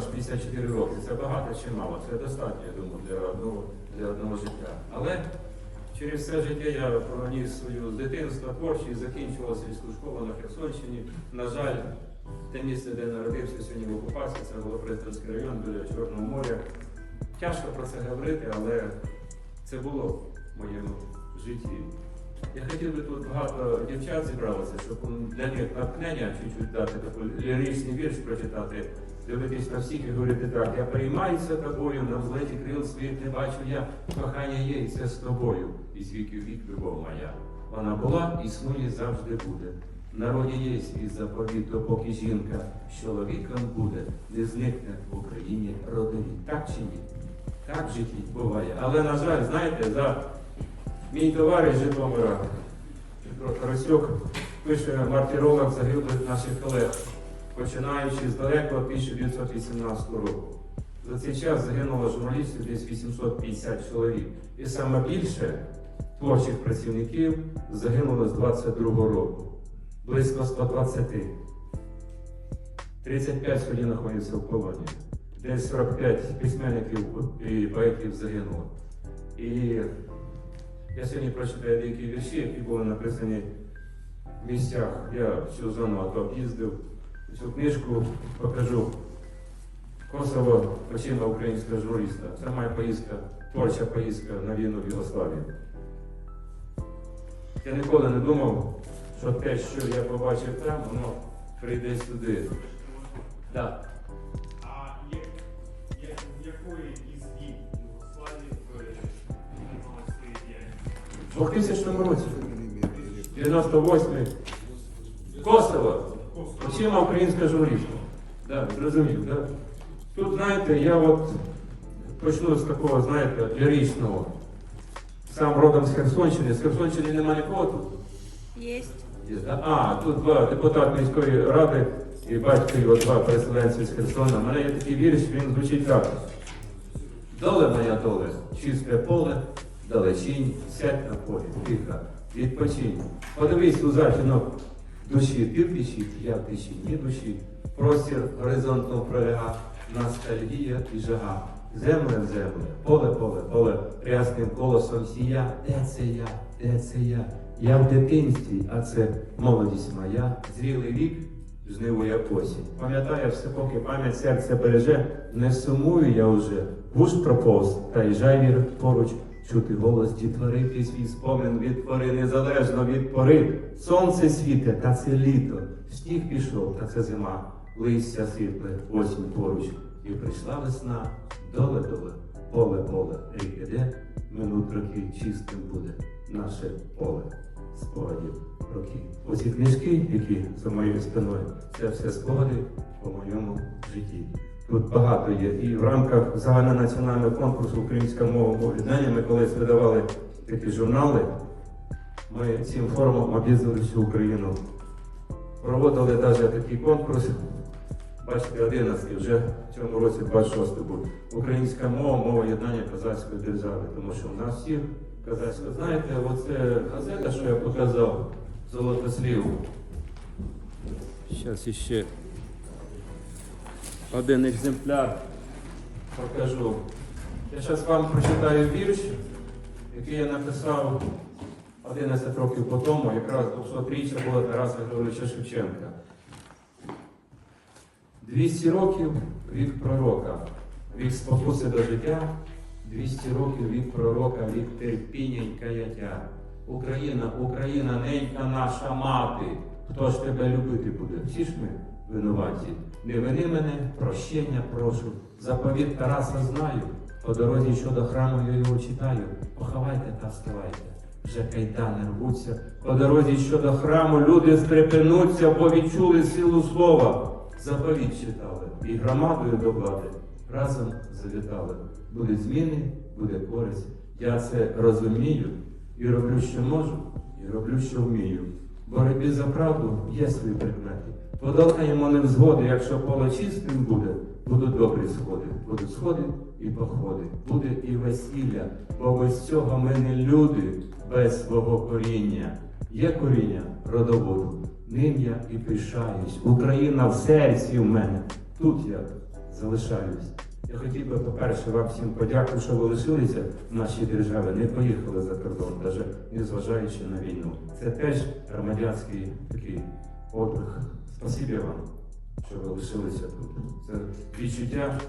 стаж 54 роки. Це багато чи мало. Це достатньо, я думаю, для одного, для одного життя. Але через все життя я проніс свою з дитинства творчість, закінчував сільську школу на Херсонщині. На жаль, те місце, де народився сьогодні в окупації, це було Пристинський район біля Чорного моря. Тяжко про це говорити, але це було в моєму житті. Я хотів би тут багато дівчат зібралося, щоб для них натхнення чуть-чуть дати такий ліричний вірш прочитати, дивитись на всіх і говорити так, я приймаюся тобою, на взлеті крил світ не бачу я, кохання є, і це з тобою, і з віків вік любов моя. Вона була, існує, завжди буде. В народі є свій заповіт, допоки жінка з чоловіком буде, не зникне в Україні родині. Так чи ні? Так в житті буває. Але, на жаль, знаєте, за Мій товариш Житомира Тарасюк пише мартіролог загиблих наших колег, починаючи з далекого 1918 року. За цей час загинуло журналістів десь 850 чоловік. І саме більше творчих працівників загинуло з 22 року. Близько 120. 35 сьогодні знаходяться в полоні. Десь 45 письменників і поетів загинуло. І я сьогодні прочитаю деякі вірші, які були написані в місцях. Я всю зону об'їздив. Цю книжку покажу. Косово очима українського журналіста. Це моя поїздка, творча поїздка на війну в Югославію. Я ніколи не думав, що те, що я побачив там, воно прийде сюди. Так. А якої із дій діяльність? В 2000 році, 98-й, Косово, очима українська журналістка. Да, зрозумів, да? Тут, знаєте, я от почну з такого, знаєте, ліричного. Сам родом з Херсонщини. З Херсонщини нема нікого тут. Є. А, тут два депутати міської ради і батько його два переселенці з Херсона. У мене є такий вірш, він звучить так. Доле моя доле, чисте поле, далечінь, сядь на полі, тихо, відпочинь. Подивись у західно душі, я печі, ні душі. Простір горизонтом пролягав, ностальгія і жага. Земля в землю, поле, поле, поле, рясним колосом сія. Де це я? Де це я? Я в дитинстві, а це молодість моя, зрілий вік, жнивує осінь. Пам'ятаю все, поки пам'ять серце береже, не сумую я уже, гуш проповз, та й жайвір поруч, чути голос дітвори, ти свій спомин від пори, незалежно від пори. Сонце світе, та це літо, сніг пішов, та це зима, листя світле, осінь поруч. І прийшла весна, доле доле, поле поле, рік іде, минут роки чистим буде наше поле спогадів років. Оці книжки, які за моєю спиною, це все спогади по моєму житті. Тут багато є. І в рамках загальнонаціонального конкурсу Українська мова об'єднання ми колись видавали такі журнали. Ми цим форумом об'їздили всю Україну. Проводили навіть такий конкурс. Бачите, 11 вже в цьому році 26 буде. Українська мова, мова єднання козацької держави. Тому що у нас всіх козацька. Знаєте, оце газета, що я показав, Золотослів. Зараз іще один екземпляр покажу. Я зараз вам прочитаю вірш, який я написав 11 років по тому, якраз 200-річчя було Тараса Григоровича Шевченка. 200 років вік пророка, вік спокуси до життя, 200 років вік пророка, вік терпіння й каяття. Україна, Україна, ненька наша мати, хто ж тебе любити буде? Всі ж ми винуваті. Не вини мене, прощення прошу. Заповіт Тараса знаю. По дорозі, що до храму я його читаю. Поховайте та вставайте. Вже кайдани рвуться. По дорозі, що до храму, люди стрепенуться, бо відчули силу слова. Заповіт читали і громадою до влади разом завітали. Будуть зміни, буде користь. Я це розумію і роблю, що можу, і роблю, що вмію. Боротьбі за правду є свої прикмети. Подолаємо невзгоди, якщо поле чистим буде, будуть добрі сходи. Будуть сходи і походи, буде і весілля, бо без цього ми не люди, без свого коріння. Є коріння родоводу, ним я і пишаюсь. Україна в серці в мене, тут я залишаюсь. Я хотів би, по-перше, вам всім подякувати, що ви лишилися в нашій державі, не поїхали за кордон, навіть незважаючи на війну. Це теж громадянський такий подвиг. Спасибі вам, що ви лишилися тут. Це відчуття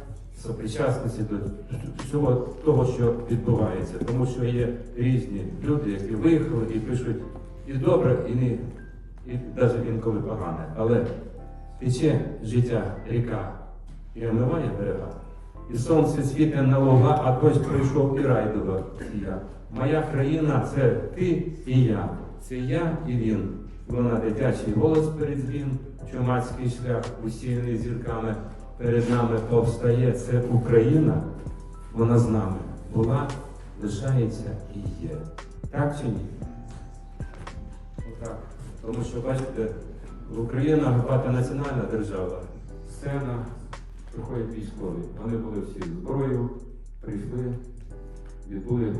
сопричасності до всього того, що відбувається. Тому що є різні люди, які виїхали і пишуть і добре, і не і навіть інколи погане. Але тече життя ріка і омиває берега. І сонце світе на луга, а дощ прийшов і райдова сія. Моя країна це ти і я. Це я і він. Вона дитячий голос перед дзвін, чумацький шлях, усіяний зірками перед нами повстає. Це Україна, вона з нами була, лишається і є. Так чи ні? Отак. Тому що, бачите, Україна багатонаціональна держава. Сцена приходять військові. Вони були всі зброєю, прийшли, відбули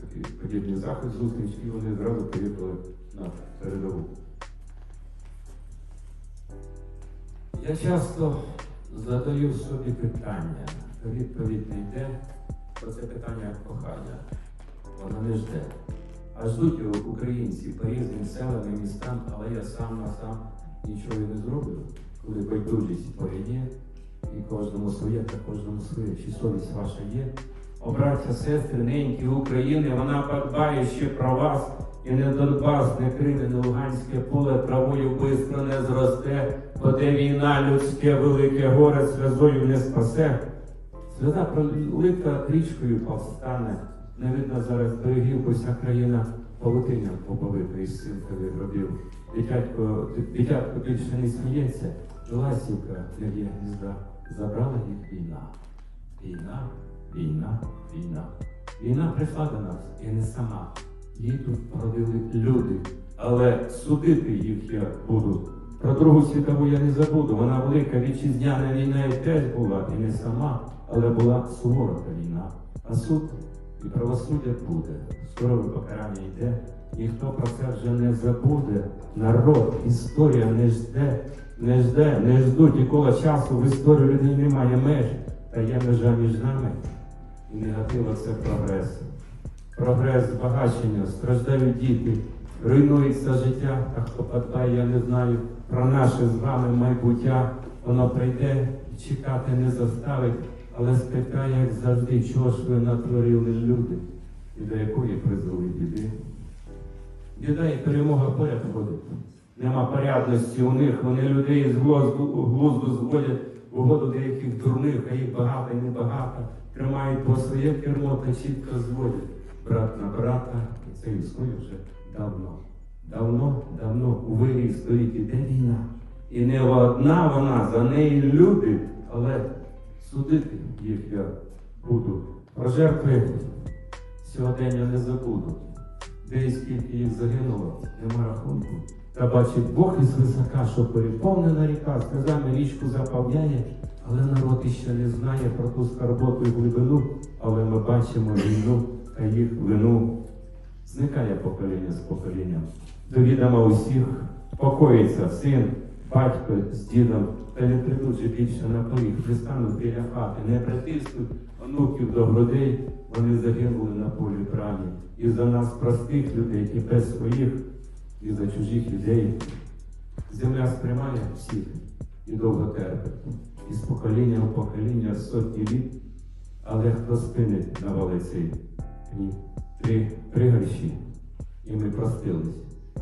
такий подібний захід, зустріч, і вони зразу поїхали на передову. Я часто задаю собі питання, відповідь не йде, про це питання кохання. Вона не жде. А ждуть українці по різним селам і містам, але я сам на сам нічого не зроблю, коли байдужість по війні, і кожному своє, та кожному своє. Чи совість ваша є? О, браття, сестри, неньки України, вона подбає ще про вас, і не Донбас, не Крим, не Луганське поле травою бистро не зросте, бо де війна людське велике горе сльозою не спасе. Сльоза пролита річкою повстане, не видно зараз берегів, бо вся країна павутинням побовита із синкових гробів. Дитятко, дитятко більше не сміється, ласівка не є гнізда. Забрала їх війна. Війна, війна, війна. Війна прийшла до нас і не сама. Її тут породили люди, але судити їх я буду. Про Другу світову я не забуду. Вона велика вітчизняна війна і теж була, і не сама, але була сувора та війна. А суд і правосуддя буде. Сурове покарання йде. Ніхто про це вже не забуде. Народ, історія не жде, не жде, не ждуть ніколи часу. В історії людей немає меж, та є межа між нами. І негатива це прогрес. Прогрес, збагачення, страждають діти, руйнується життя, а хто подбає, я не знаю. Про наше з вами майбуття, воно прийде, чекати не заставить, але спитає, як завжди, чого ж ви натворили люди, і до якої призвели біди. Біда і перемога поряд ходить. Нема порядності у них, вони людей з глузду, глузду зводять в угоду деяких дурних, а їх багато і небагато. Тримають по своє кермо та чітко зводять. Брат на брата, і це існує вже давно. Давно, давно у вирі стоїть іде війна. І не одна вона, за неї люди, але судити їх я буду. Про жертви сьогодення не забуду. Де скільки їх загинуло, нема рахунку. Та бачить Бог із висока, що переповнена ріка, сльозами річку заповняє, але народ іще не знає про ту скарботу і глибину, але ми бачимо війну та їх вину. Зникає покоління з поколінням. Довідомо усіх, покоїться син, батько з дідом, та не прийдуть більше на поріг, не стануть біля хати, не притиснуть онуків до грудей, вони загинули на полі брані. І за нас, простих людей, і без своїх, і за чужих людей. Земля сприймає всіх і довго терпить, і з покоління в покоління сотні літ, але хто спинить на валиці? Три пригорші, і ми простились.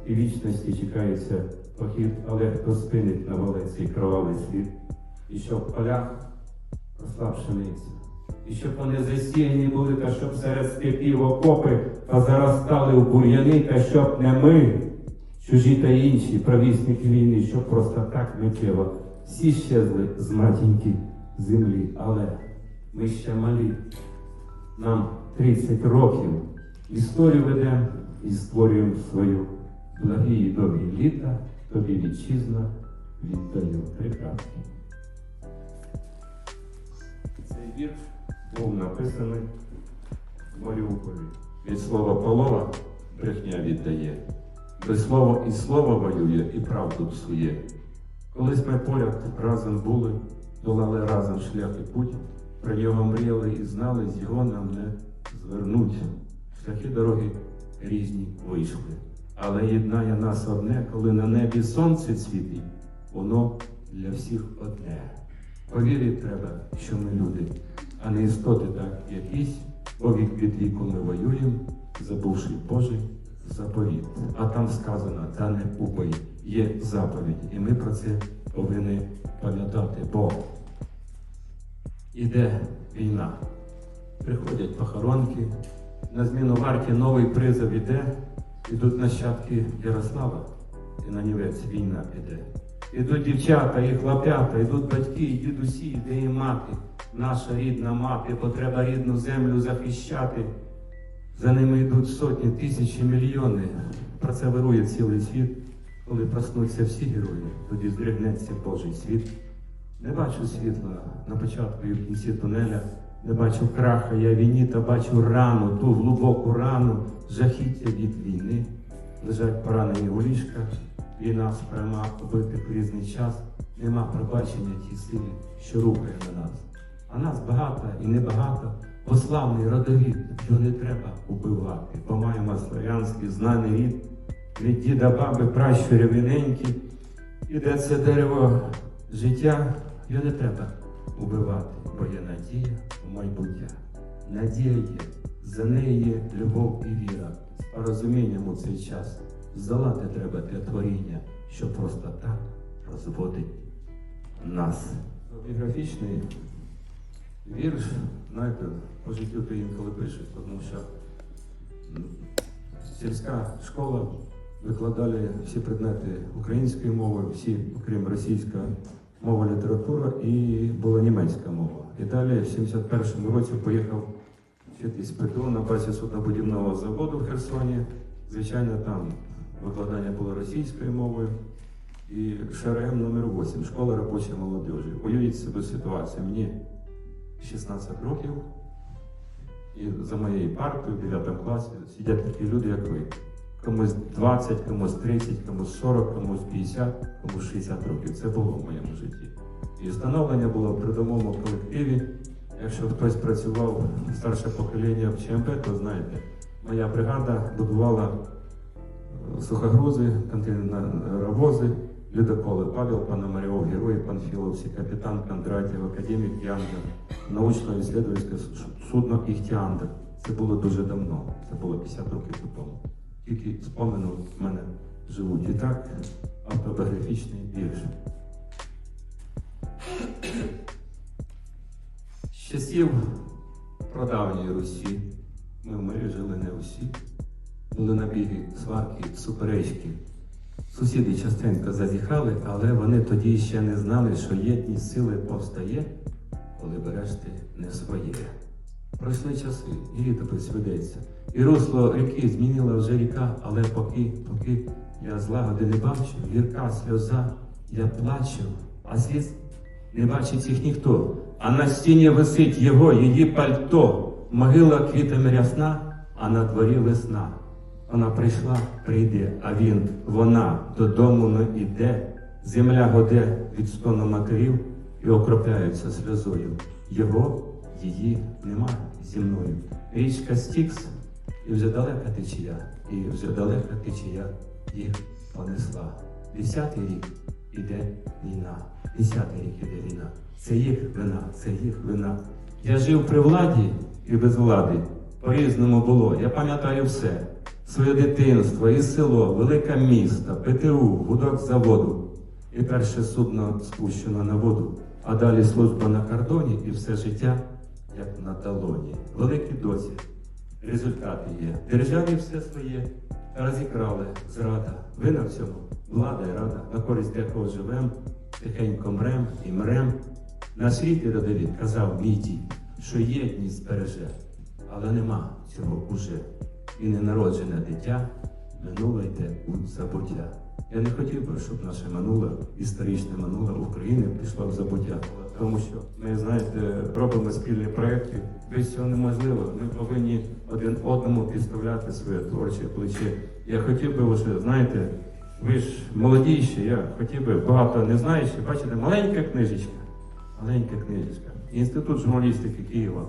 І вічності чекається похід, але хто спинить на валиці кровавий слід, і щоб в полях росла пшениця. І щоб вони засіяні були, та щоб серед степів окопи та заростали в бур'яни, та щоб не ми, чужі та інші провісники війни, щоб просто так миттєво всі щезли з матінки землі. Але ми ще малі. Нам 30 років. Історію ведемо і створюємо свою. Благі і довгі літа, тобі вітчизна віддаю прекрасно. Цей вірш був написаний в Маріуполі. Від слова полова брехня віддає. Без слова і слово воює, і правду псує. Колись ми поряд разом були, долали разом шлях і путь, про нього мріяли і знали, з його нам не звернуть. Шляхи дороги різні вийшли. Але єднає нас одне, коли на небі сонце світить, воно для всіх одне. Повірити треба, що ми люди, а не істоти так якісь, бо вік від віку ми воюємо, забувши Божий заповіт. А там сказано, та не упой, є заповідь. І ми про це повинні пам'ятати, бо іде війна. Приходять похоронки, на зміну варті новий призов іде, ідуть нащадки Ярослава, і на нівець війна піде. Ідуть дівчата і хлопята, ідуть батьки, і дідусі, іде і мати, наша рідна мати, бо треба рідну землю захищати. За ними йдуть сотні, тисячі, мільйони. Про це вирує цілий світ. Коли проснуться всі герої, тоді здригнеться Божий світ. Не бачу світла на початку і в кінці тунеля, не бачу краха я війні, та бачу рану, ту глибоку рану, жахіття від війни. Лежать поранені у ліжках, війна спряма убитих в різний час. Нема пробачення тій силі, що рухає на нас. А нас багато і небагато, бо славний родовід, його не треба убивати, бо маємо слав'янський знаний рід, від діда баби пращурів віненькі, і де це дерево життя, його не треба убивати, бо є надія в майбуття. Надія є, за нею є любов і віра, з порозумінням у цей час. Здолати треба те творіння, що просто так розводить нас. Біографічний вірш, знаєте, по життю ти інколи пишеш, тому що сільська школа викладали всі предмети українською мовою, всі, окрім російська мова, література і була німецька мова. І далі в 71-му році поїхав вчитись ПТУ на базі суднобудівного заводу в Херсоні. Звичайно, там викладання було російською мовою. І ШРМ номер 8 школа робочої молодежі. Уявіть себе ситуацію. Мені 16 років, і за моєю партою в 9 класі сидять такі люди, як ви. Комусь 20, комусь 30, комусь 40, комусь 50, комусь 60 років. Це було в моєму житті. І встановлення було в придомовому колективі. Якщо хтось працював старше покоління в ЧМП, то знаєте, моя бригада будувала е, сухогрузи, контейнеровози, ледоколи Павел Пономарев, герой Панфіловці, капітан Кондратів, академік Янгер, научно-ісследовательське судно Іхтіандр. Це було дуже давно, це було 50 років тому. Тільки спомину в мене живуть. І так, автобіографічний вірш. З часів прадавньої Русі ми в мирі жили не усі. Були набіги, сварки, суперечки. Сусіди частенько зазіхали, але вони тоді ще не знали, що єдність сили повстає, коли береш ти не своє. Пройшли часи, і літопис ведеться. І русло ріки змінила вже ріка, але поки, поки я злагоди не бачу, гірка сльоза, я плачу, а сліз не бачить їх ніхто. А на стіні висить його, її пальто, могила квітами рясна, а на дворі весна. Вона прийшла, прийде, а він, вона додому не іде. Земля годе від стону матерів і окропляється сльозою. Його, її нема зі мною. Річка Стікс, і вже далека течія, і вже далека течія їх понесла. Десятий рік іде війна, десятий рік іде війна. Це їх вина, це їх вина. Я жив при владі і без влади. По-різному було. Я пам'ятаю все. Своє дитинство, і село, велике місто, ПТУ, гудок заводу. І перше судно спущено на воду, а далі служба на кордоні і все життя, як на талоні. Великий досвід. Результати є. Державі все своє розікрали зрада. Вина в цьому влада і рада. На користь декого живем, тихенько мрем і мрем. На світі родовід казав мій що єдність збереже, але нема цього уже. І ненароджене дитя минуле йде у забуття. Я не хотів би, щоб наше минуле, історичне минуле України пішло в забуття. Тому що ми, знаєте, робимо спільні проекти. Без цього неможливо. Ми повинні один одному підставляти своє творче плече. Я хотів би вже, знаєте, ви ж молодіші, я хотів би багато не знаючи, бачите, маленька книжечка. Маленька книжечка. Інститут журналістики Києва.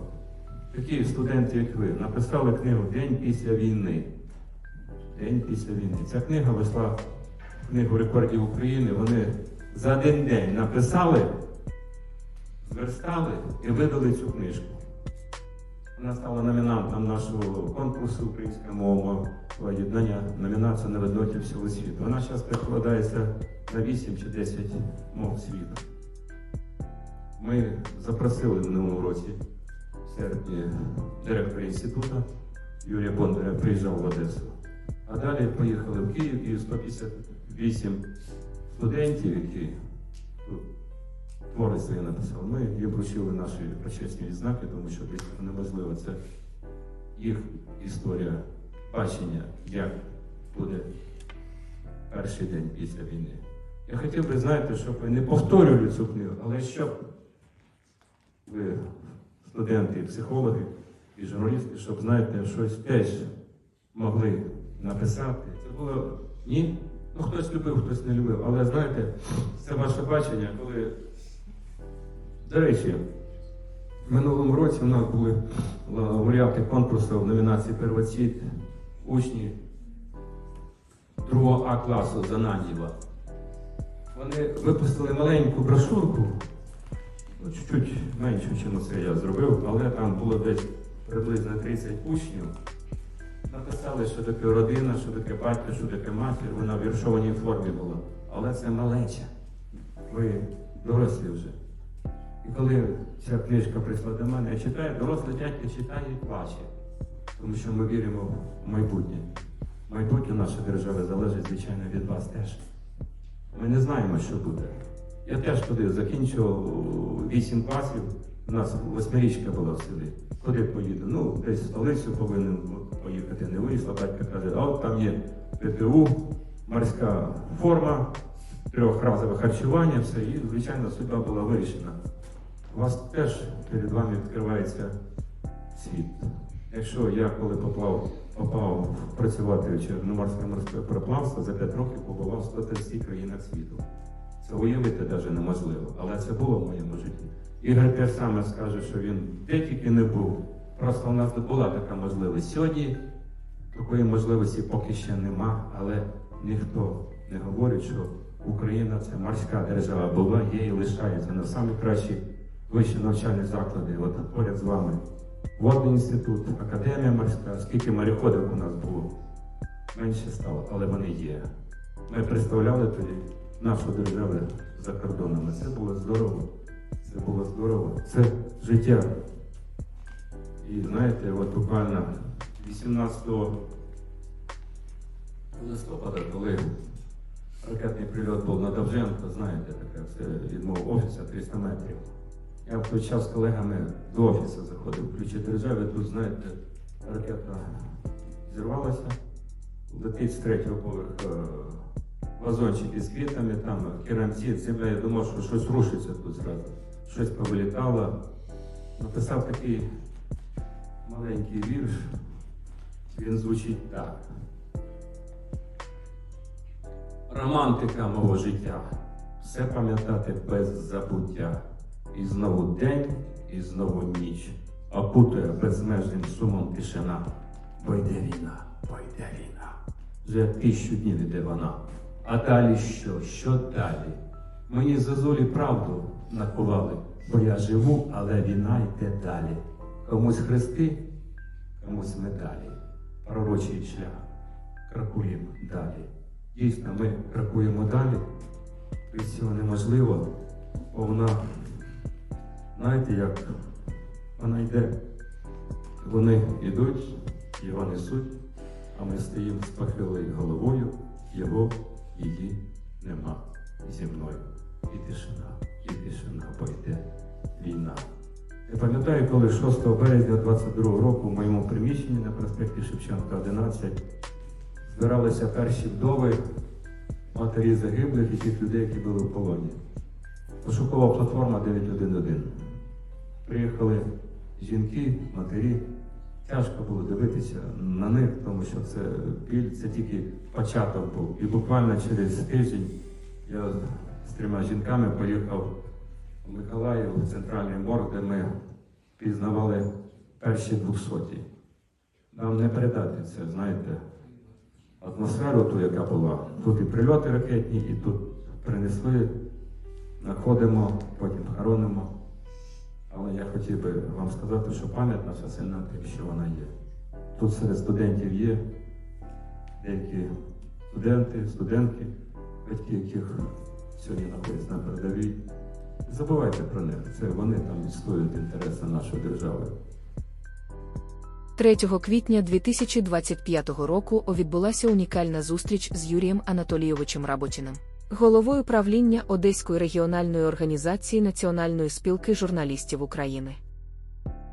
Такі студенти, як ви, написали книгу День після війни. День після війни. Ця книга вийшла в книгу рекордів України. Вони за один день написали, зверстали і видали цю книжку. Вона стала номінантом нашого конкурсу Українська мова єднання номінація на видноті всього світу. Вона зараз перекладається на 8 чи 10 мов світу. Ми запросили в минулому році в серпні директора інституту Юрія Бондаря приїжджав в Одесу. А далі поїхали в Київ і 158 студентів, які твори свої написали. Ми їм вручили наші почесні відзнаки, тому що неможливо. Це їх історія бачення, як буде перший день після війни. Я хотів би, знаєте, щоб ви не повторювали цю книгу, але щоб ви, студенти, психологи і журналісти, щоб, знаєте, щось теж могли написати. Це було ні. Ну, хтось любив, хтось не любив. Але знаєте, це ваше бачення, коли. До речі, в минулому році у нас були лауреати конкурсу в номінації Первоцвіт учні 2 А класу з Вони випустили маленьку брошурку, ну, чуть-чуть менше, ніж це я зробив, але там було десь приблизно 30 учнів. Написали, що таке родина, що таке батько, що таке матір. Вона в віршованій формі була. Але це малеча. Ви дорослі вже. І коли ця книжка прийшла до мене, я читаю, дорослий дядько читає і плаче. Тому що ми віримо в майбутнє. Майбутнє нашої держави залежить, звичайно, від вас теж. Ми не знаємо, що буде. Я теж туди закінчував 8 класів. У нас восьмирічка була в селі. Куди поїду? Ну, десь в столицю повинен поїхати, не вийшло. Батько каже, а от там є ПТУ, морська форма, трьохразове харчування, все. І, звичайно, судьба була вирішена. У вас теж перед вами відкривається світ. Якщо я коли поплав, попав працювати в Чорноморське морське пароплавство, за 5 років побував в 130 країнах світу. Це уявити навіть неможливо, але це було в моєму житті. Ігор теж саме скаже, що він де тільки не був. Просто у нас не була така можливість. Сьогодні такої можливості поки ще нема, але ніхто не говорить, що Україна це морська держава була, є і лишається на самі кращі вищі навчальні заклади. От поряд з вами. Водний інститут, академія морська, скільки мореходів у нас було, менше стало, але вони є. Ми представляли тоді нашу державу за кордонами. Це було здорово. Це було здорово. Це життя. І знаєте, от буквально 18 листопада, коли ракетний прильот був на Довженко, знаєте, таке, це від мого офісу 300 метрів. Я в той час з колегами до офісу заходив, ключі держави, тут, знаєте, ракета зірвалася, летить з третього поверху вазончики з квітами, там керамзит, земля, я думав, що щось рушиться тут зразу. Щось повилітало. Написав такий маленький вірш. Він звучить так. Романтика мого життя. Все пам'ятати без забуття. І знову день, і знову ніч. Опутує безмежним сумом тишина. Бо йде війна, бо йде війна. Вже тисячу днів іде вона. А далі що? Що далі? Мені зозулі правду накували, бо я живу, але війна йде далі. Комусь хрести, комусь медалі. Пророчий шлях. Крокуємо далі. Дійсно, ми крокуємо далі. І цього неможливо, бо вона, знаєте, як вона йде. Вони йдуть, його несуть, а ми стоїмо з похилою головою, його її нема зі мною. І тишина, і тишина, бо йде війна. Я пам'ятаю, коли 6 березня 22 року в моєму приміщенні на проспекті Шевченка 11 збиралися перші вдови матері загиблих і тих людей, які були в полоні. Пошукова платформа 911. Приїхали жінки, матері. Тяжко було дивитися на них, тому що це біль, це тільки початок був. І буквально через тиждень я з трьома жінками поїхав у Миколаїв, центральний морг, де ми пізнавали перші двохсоті. Нам не передати це, знаєте, атмосферу ту, яка була. Тут і прильоти ракетні, і тут принесли, знаходимо, потім хоронимо. Але я хотів би вам сказати, що пам'ять наша сильна тим, що вона є. Тут серед студентів є деякі студенти, студентки, батьки, яких сьогодні знаходяться на передовій. Не забувайте про них. Це вони там відстоюють інтереси нашої держави. 3 квітня 2025 року відбулася унікальна зустріч з Юрієм Анатолійовичем Работіним, головою правління Одеської регіональної організації Національної спілки журналістів України.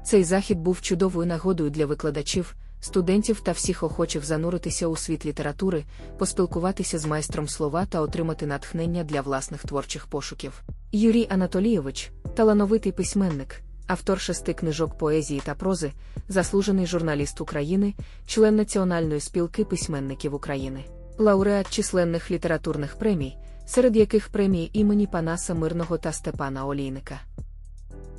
Цей захід був чудовою нагодою для викладачів, студентів та всіх охочих зануритися у світ літератури, поспілкуватися з майстром слова та отримати натхнення для власних творчих пошуків. Юрій Анатолійович талановитий письменник, автор шести книжок поезії та прози, заслужений журналіст України, член Національної спілки письменників України, лауреат численних літературних премій, серед яких премії імені Панаса Мирного та Степана Олійника.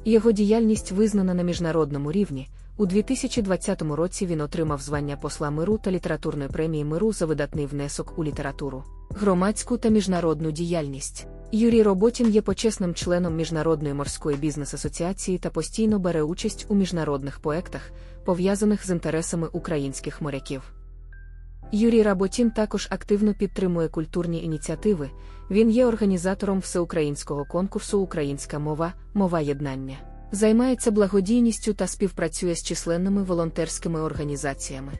Його діяльність визнана на міжнародному рівні. У 2020 році він отримав звання посла миру та літературної премії миру за видатний внесок у літературу, громадську та міжнародну діяльність. Юрій Роботін є почесним членом Міжнародної морської бізнес-асоціації та постійно бере участь у міжнародних проектах, пов'язаних з інтересами українських моряків. Юрій Работін також активно підтримує культурні ініціативи. Він є організатором всеукраїнського конкурсу Українська мова, мова єднання. Займається благодійністю та співпрацює з численними волонтерськими організаціями.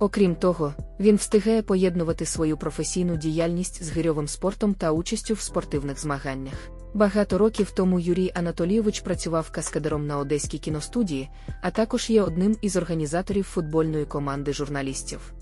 Окрім того, він встигає поєднувати свою професійну діяльність з гирьовим спортом та участю в спортивних змаганнях. Багато років тому Юрій Анатолійович працював каскадером на Одеській кіностудії, а також є одним із організаторів футбольної команди журналістів.